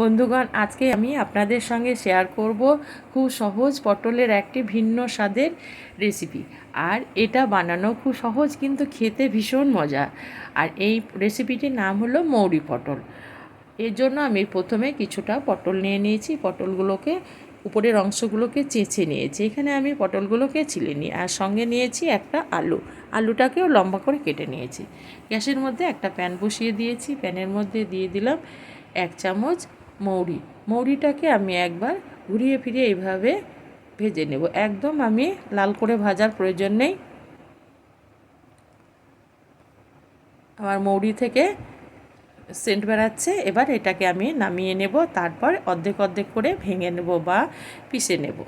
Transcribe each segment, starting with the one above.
বন্ধুগণ, আজকে আমি আপনাদের সঙ্গে শেয়ার করব খুব সহজ পটলের একটি ভিন্ন স্বাদের রেসিপি আর এটা বানানো খুব সহজ, কিন্তু খেতে ভীষণ মজা। আর এই রেসিপিটির নাম হলো মৌরি পটল। এর জন্য আমি প্রথমে কিছুটা পটল নিয়ে নিয়েছি। পটলগুলোকে, উপরের অংশগুলোকে চেঁচে নিয়েছি। এখানে আমি পটলগুলোকে ছিলে নিই আর সঙ্গে নিয়েছি একটা আলু। আলুটাকেও লম্বা করে কেটে নিয়েছি। গ্যাসের মধ্যে একটা প্যান বসিয়ে দিয়েছি। প্যানের মধ্যে দিয়ে দিলাম এক চামচ মৌরি। মৌরিটাকে আমি একবার ঘুরিয়ে ফিরিয়ে এইভাবে ভেজে নেব। একদম আমি লাল করে ভাজার প্রয়োজন নেই। আমার মৌরি থেকে সেন্ট বেড়াচ্ছে এবার এটাকে আমি নামিয়ে নেব, তারপর অর্ধেক অর্ধেক করে ভেঙে নেব বা পিষে নেব।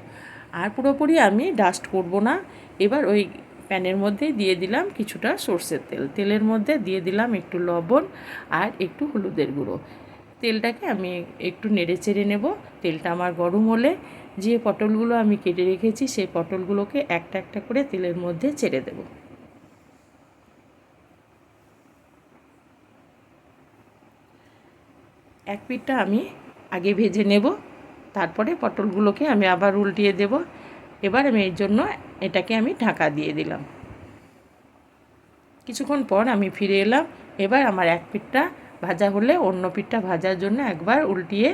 আর পুরোপুরি আমি ডাস্ট করব না। এবার ওই প্যানের মধ্যে দিয়ে দিলাম কিছুটা সর্ষের তেল। তেলের মধ্যে দিয়ে দিলাম একটু লবণ আর একটু হলুদের গুঁড়ো। তেলটাকে আমি একটু নেড়ে চেড়ে নেব। তেলটা আমার গরম হলে যে পটলগুলো আমি কেটে রেখেছি, সেই পটলগুলোকে একটা একটা করে তেলের মধ্যে ছেড়ে দেব। এক পিঠটা আমি আগে ভেজে নেব, তারপরে পটলগুলোকে আমি আবার উল্টিয়ে দেব। এবার আমি এর জন্য এটাকে আমি ঢাকা দিয়ে দিলাম। কিছুক্ষণ পর আমি ফিরে এলাম। এবার আমার এক পিঠটা ভাজা হলে অন্য পিঠটা ভাজার জন্য একবার উল্টিয়ে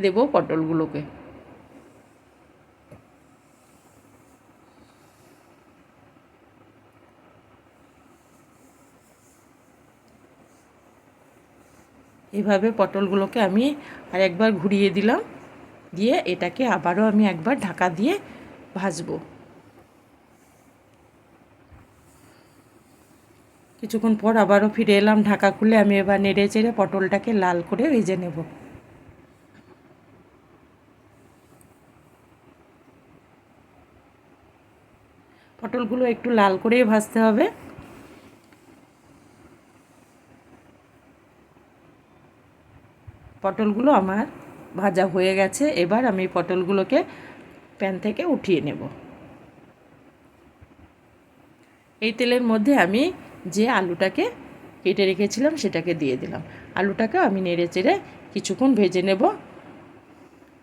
দেব পটলগুলোকে। এভাবে পটলগুলোকে আমি আর একবার ঘুরিয়ে দিলাম। দিয়ে এটাকে আবারও আমি একবার ঢাকা দিয়ে ভাজবো। কিছুক্ষণ পর আবারও ফিরে এলাম ঢাকা খুলে। আমি এবার নেড়ে চেড়ে পটলটাকে লাল করে ভেজে নেব। পটলগুলো একটু লাল করেই ভাজতে হবে। পটলগুলো আমার ভাজা হয়ে গেছে। এবার আমি পটলগুলোকে প্যান থেকে উঠিয়ে নেব। এই তেলের মধ্যে আমি যে আলুটাকে কেটে রেখেছিলাম, সেটাকে দিয়ে দিলাম। আলুটাকে আমি নেড়ে চেড়ে কিছুক্ষণ ভেজে নেব।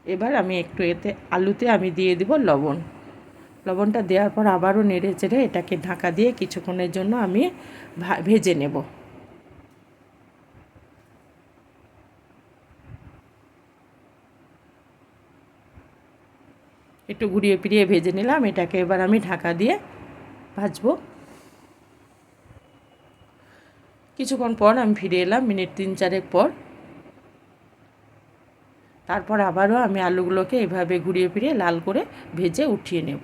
এবার আমি একটু এতে, আলুতে আমি দিয়ে দিব লবণ। লবণটা দেওয়ার পর আবারও নেড়ে চেড়ে এটাকে ঢাকা দিয়ে কিছুক্ষণের জন্য আমি ভেজে নেব। একটু ঘুরিয়ে ফিরিয়ে ভেজে নিলাম। এটাকে এবার আমি ঢাকা দিয়ে ভাজবো। কিছুক্ষণ পর আমি ফিরে এলাম, মিনিট তিন চারেক পর। তারপর আবারও আমি আলুগুলোকে এভাবে ঘুরিয়ে ফিরিয়ে লাল করে ভেজে উঠিয়ে নেব।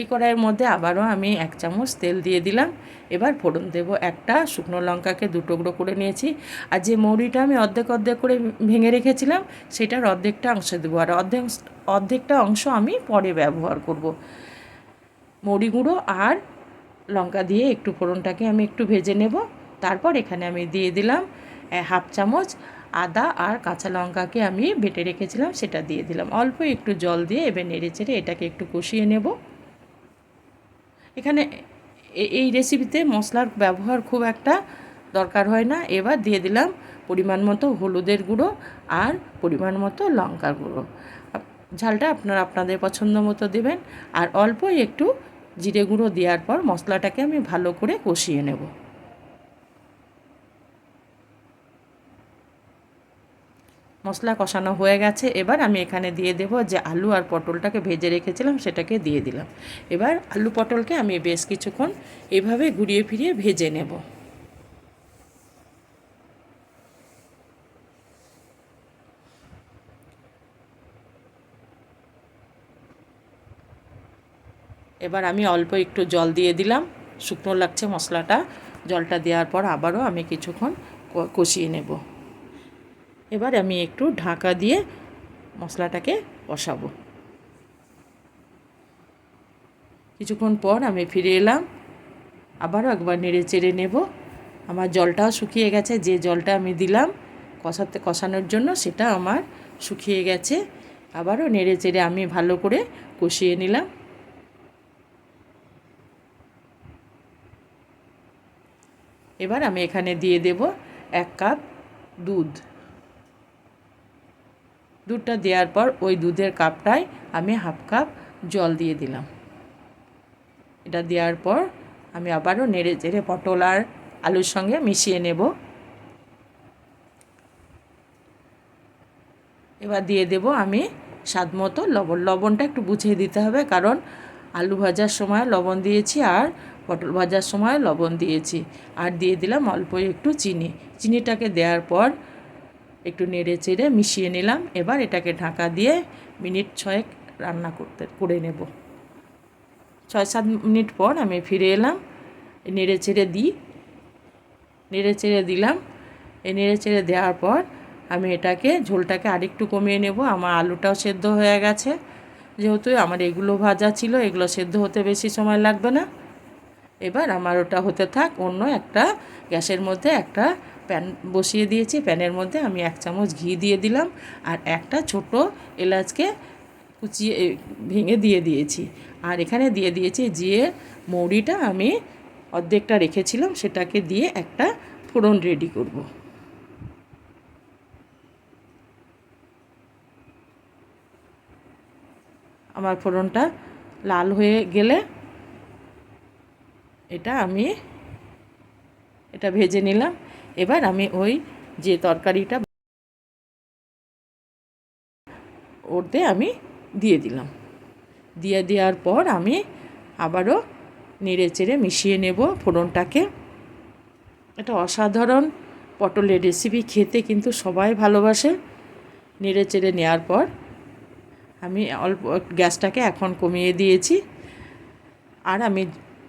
এই কড়াইয়ের মধ্যে আবারও আমি এক চামচ তেল দিয়ে দিলাম। এবার ফোড়ন দেব একটা, শুকনো লঙ্কাকে দু টুকরো করে নিয়েছি। আর যে মৌরিটা আমি অর্ধেক অর্ধেক করে ভেঙে রেখেছিলাম, সেটার অর্ধেকটা অংশ দেবো। আর অর্ধেক অর্ধেকটা অংশ আমি পরে ব্যবহার করব। মৌরি গুঁড়ো আর লঙ্কা দিয়ে একটু ফোড়নটাকে আমি একটু ভেজে নেব। তারপর এখানে আমি দিয়ে দিলাম হাফ চামচ আদা আর কাঁচা লঙ্কাকে আমি বেটে রেখেছিলাম, সেটা দিয়ে দিলাম। অল্প একটু জল দিয়ে এবার নেড়ে চেড়ে এটাকে একটু কষিয়ে নেব। এখানে এই রেসিপিতে মশলার ব্যবহার খুব একটা দরকার হয় না। এবার দিয়ে দিলাম পরিমাণ মতো হলুদের গুঁড়ো আর পরিমাণ মতো লঙ্কার গুঁড়ো। ঝালটা আপনারা আপনাদের পছন্দ মতো দেবেন। আর অল্পই একটু জিরে গুঁড়ো দেওয়ার পর মশলাটাকে আমি ভালো করে কষিয়ে নেব। মশলা কষানো হয়ে গেছে। এবার আমি এখানে দিয়ে দেব যে আলু আর পটলটাকে ভেজে রেখেছিলাম, সেটাকে দিয়ে দিলাম। এবার আলু পটলকে আমি বেশ কিছুক্ষণ এভাবে ঘুরিয়ে ফিরিয়ে ভেজে নেব। এবার আমি অল্প একটু জল দিয়ে দিলাম। শুকনো লাগছে মশলাটা। জলটা দেওয়ার পর আবারও আমি কিছুক্ষণ কষিয়ে নেব। এবার আমি একটু ঢাকা দিয়ে মশলাটাকে কষাবো কিছুক্ষণ পর আমি ফিরে এলাম, আবারও একবার নেড়ে চেড়ে নেব। আমার জলটাও শুকিয়ে গেছে, যে জলটা আমি দিলাম কষাতে, কষানোর জন্য সেটা আমার শুকিয়ে গেছে। আবারও নেড়ে চেড়ে আমি ভালো করে কষিয়ে নিলাম। এবার আমি এখানে দিয়ে দেব এক কাপ দুধ। দুধটা দেওয়ার পর ওই দুধের কাপটায় আমি হাফ কাপ জল দিয়ে দিলাম। এটা দেওয়ার পর আমি আবারও নেড়ে চেড়ে পটল আর আলুর সঙ্গে মিশিয়ে নেব। এবার দিয়ে দেব আমি স্বাদ মতো লবণ। লবণটা একটু বুঝিয়ে দিতে হবে কারণ আলু ভাজার সময় লবণ দিয়েছি আর পটল ভাজার সময় লবণ দিয়েছি। আর দিয়ে দিলাম অল্প একটু চিনি। চিনিটাকে দেওয়ার পর একটু নেড়ে চেড়ে মিশিয়ে নিলাম। এবার এটাকে ঢাকা দিয়ে মিনিট ছয়েক রান্না করতে, করে নেব। ছয় সাত মিনিট পর আমি ফিরে এলাম। নেড়ে চেড়ে দিই। নেড়ে চেড়ে দিলাম। এই নেড়ে চেড়ে দেওয়ার পর আমি এটাকে, ঝোলটাকে আরেকটু কমিয়ে নেব। আমার আলুটাও সেদ্ধ হয়ে গেছে। যেহেতু আমার এগুলো ভাজা ছিল, এগুলো সেদ্ধ হতে বেশি সময় লাগবে না। এবার আমার ওটা হতে থাক অন্য একটা গ্যাসের মধ্যে একটা প্যান বসিয়ে দিয়েছি, প্যানের মধ্যে আমি এক চামচ ঘি দিয়ে দিলাম আর একটা ছোট এলাচকে কুচিয়ে ভেঙে দিয়ে দিয়েছি। আর এখানে দিয়ে দিয়েছি যে মৌরিটা আমি অর্ধেকটা রেখেছিলাম, সেটাকে দিয়ে একটা ফোড়ন রেডি করব। আমার ফোড়নটা লাল হয়ে গেলে এটা আমি, এটা ভেজে নিলাম। এবার আমি ওই যে তরকারিটা ওরতে আমি দিয়ে দিলাম। দিয়ে দেওয়ার পর আমি আবারও নেড়ে চেড়ে মিশিয়ে নেব ফোড়নটাকে। এটা অসাধারণ পটলের রেসিপি খেতে কিন্তু সবাই ভালোবাসে। নেড়ে চেড়ে নেওয়ার পর আমি অল্প গ্যাসটাকে এখন কমিয়ে দিয়েছি। আর আমি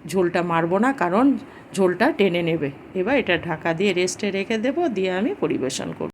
ঝোলটা মারবো না, কারণ ঝোলটা টেনে নেবে। এবার এটা ঢাকা দিয়ে রেস্টে রেখে দেবো, দিয়ে আমি পরিবেশন করব।